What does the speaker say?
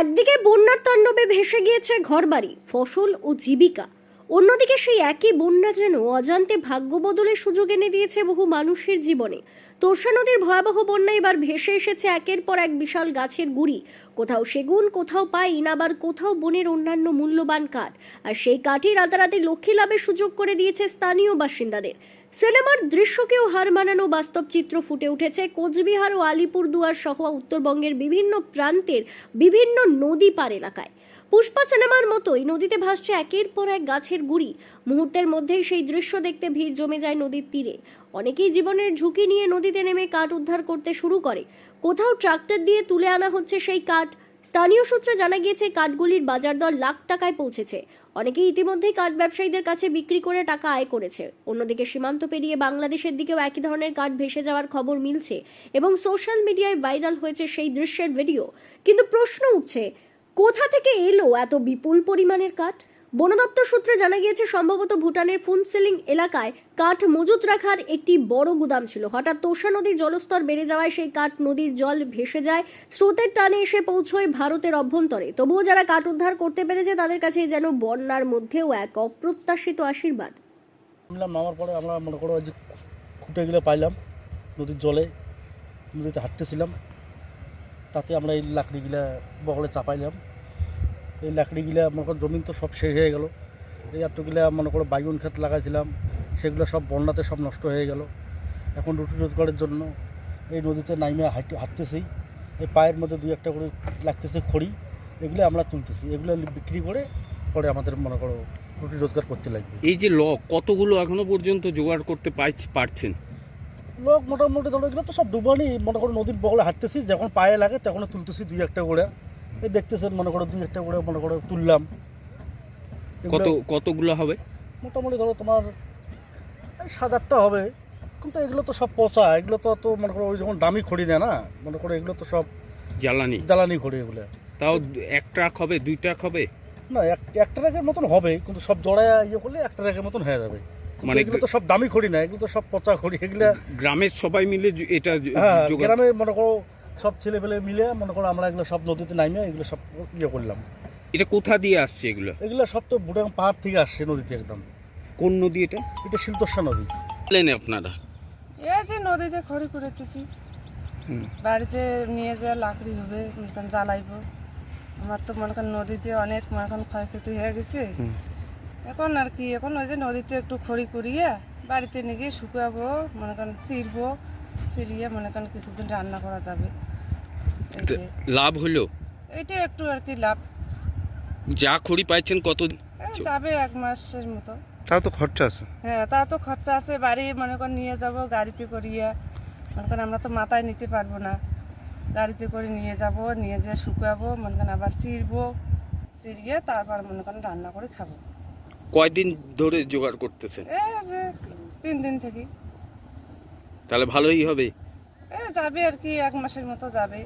একদিকে বন্যার তাণ্ডবে ভেসে গিয়েছে ঘরবাড়ি, ফসল ও জীবিকা। অন্যদিকে সেই একই বন্যা যেন অজান্তে ভাগ্য বদলের সুযোগ এনে দিয়েছে বহু মানুষের জীবনে। তোরসা নদীর ভয়াবহ বন্যা এবার ভেসে এসেছে একের পর এক বিশাল গাছের গুড়ি। কোথাও সেগুন, কোথাও পাইন, আবার কোথাও বনের অন্যান্য মূল্যবান কাঠ। আর সেই কাঠই রাতারাতি লক্ষ্মী লাভের সুযোগ করে দিয়েছে স্থানীয় বাসিন্দাদের। সিনেমার দৃশ্যকেও হার মানানো বাস্তব চিত্র ফুটে উঠেছে কোচবিহার ও আলিপুরদুয়ার সহ উত্তরবঙ্গের বিভিন্ন প্রান্তের বিভিন্ন নদী পার এলাকায়। পুষ্পা সিনেমার মতোই নদীতে ভাসছে একের পর এক গাছের গুড়ি। মুহূর্তের মধ্যেই সেই দৃশ্য দেখতে ভিড় জমে যায় নদীর তীরে। অনেকেই জীবনের ঝুঁকি নিয়ে নদীতে নেমে কাঠ উদ্ধার করতে শুরু করে। কোথাও ট্রাক্টর দিয়ে তুলে আনা হচ্ছে সেই কাঠ। স্থানীয় সূত্রে জানা গিয়েছে, কাঠগুলির বাজার দর লাখ টাকায় পৌঁছেছে। অনেকে ইতিমধ্যেই কাঠ ব্যবসায়ীদের কাছে বিক্রি করে টাকা আয় করেছে। অন্যদিকে সীমান্ত পেরিয়ে বাংলাদেশের দিকেও একই ধরনের কাঠ ভেসে যাওয়ার খবর মিলছে এবং সোশ্যাল মিডিয়ায় ভাইরাল হয়েছে সেই দৃশ্যের ভিডিও। কিন্তু প্রশ্ন উঠছে, কোথা থেকে এলো এত বিপুল পরিমাণের কাঠ? বন দপ্তর সূত্রে জানা গিয়েছে, সম্ভবত ভুটানের ফুনসেলিং এলাকায় কাঠ মজুত রাখার একটি বড় গুদাম ছিল। হঠাৎ তোষা নদীর জলস্তর বেড়ে যাওয়ায় সেই কাঠ নদীর জল ভেসে যায়। স্রোতের টানে এসে পৌঁছয় ভারতের অভ্যন্তরে। তবুও যারা কাঠ উদ্ধার করতে পেরেছে, তাদের কাছে যেন বন্যার মধ্যেও এক অপ্রত্যাশিত আশীর্বাদ। নামার পরে আমরা মনে করো যে খুঁটেগুলো পাইলাম নদীর জলে। নদীতে হাঁটতেছিলাম। তাতে আমরা এই লাকড়িগুলা বগলে চাপাইলাম। এই লাকড়িগুলা মনে করো জমিন তো সব শেষ হয়ে গেল। এই এতগুলা মনে করো বাইগুন ক্ষেত লাগাইছিলাম সেগুলো সব বন্যাতে সব নষ্ট হয়ে গেল। এখন রুটি রোজগারের জন্য এই নদীতে নাইমে হাঁটতে হাঁটতেছি। এই পায়ের মধ্যে দুই একটা করে লাগতেছে খড়ি এগুলো আমরা তুলতেছি। এগুলো বিক্রি করে পরে আমাদের মনে করো রুটি রোজগার করতে লাগবে। এই যে ল কতগুলো এখনও পর্যন্ত জোগাড় করতে পাইছ- পারছেন? লোক মোটামুটি ধরো এগুলো তো সব ডুবানি মনে করো নদীর বগলে হাঁটতেছি যখন পায়ে লাগে তখন তুলতেছি দুই একটা করে। এই দেখতেছেন মনে করো দুই একটা করে মনে করো তুললাম। কত কতগুলো হবে? মোটামুটি ধরো তোমার সাত আটটা হবে। কিন্তু এগুলো তো সব পচা এগুলো তো তো মনে করো ওই যখন দামি খড়ি নেয় না মনে করো এগুলো তো সব জ্বালানি। জ্বালানি খড়ি এগুলো। তাও এক ট্রাক হবে দুই ট্রাক হবে? না এক একটা র্যাকের মতন হবে কিন্তু সব জড়ায় ইয়ে করলে একটা র্যাকের মতন হয়ে যাবে। মানে এগুলো তো সব দামি খড়ি না এগুলো তো সব পচা খড়ি এগুলো গ্রামের সবাই মিলে এটা হ্যাঁ গ্রামে মনে করো সব ছেলেপেলে মিলে মনে করো আমরা এগুলো সব নদীতে নামিয়ে এগুলো সব ইয়ে করলাম। এটা কোথা দিয়ে আসছে এগুলো? এগুলো সব তো বুড়াং পাহাড় থেকে আসছে নদীতে একদম। কোন নদী এটা? এটা শিলতোষা নদী। প্লেনে আপনারা? এই যে নদীতে খড়ি কুড়েতেছি হুম। বাড়িতে নিয়ে যা লাকড়ি হবে মনে করেন জ্বালাইবো। আমার তো মনে করেন নদীতে অনেক মনে করেন ক্ষয়ক্ষতি হয়ে গেছে। এখন আর কি এখন ওই যে নদীতে একটু খড়ি করিয়ে বাড়িতে নিয়ে গিয়ে শুকাবো মনে করেন চিরবো চিরিয়ে মনে করেন কিছুদিন রান্না করা যাবে। লাভ হলো? এইটা একটু আর কি লাভ। যা খড়ি পাইছেন কত যাবে এক মাসের মতো। তাও তো খরচা আছে। হ্যাঁ তা তো খরচা আছে। বাড়ি মনে করেন নিয়ে যাব গাড়িতে করিয়ে। মনে করেন আমরা তো মাথায় নিতে পারব না। গাড়িতে করে নিয়ে যাব নিয়ে যেয়ে শুকাবো মনে করেন আবার চিরবো চিরিয়ে তারপর মনে করেন রান্না করে খাব। কয়দিন ধরে জোগাড় করতেছেন? এই তিন দিন থেকে। তাহলে ভালোই হবে। এ যাবে আর কি এক মাসের মতো যাবে।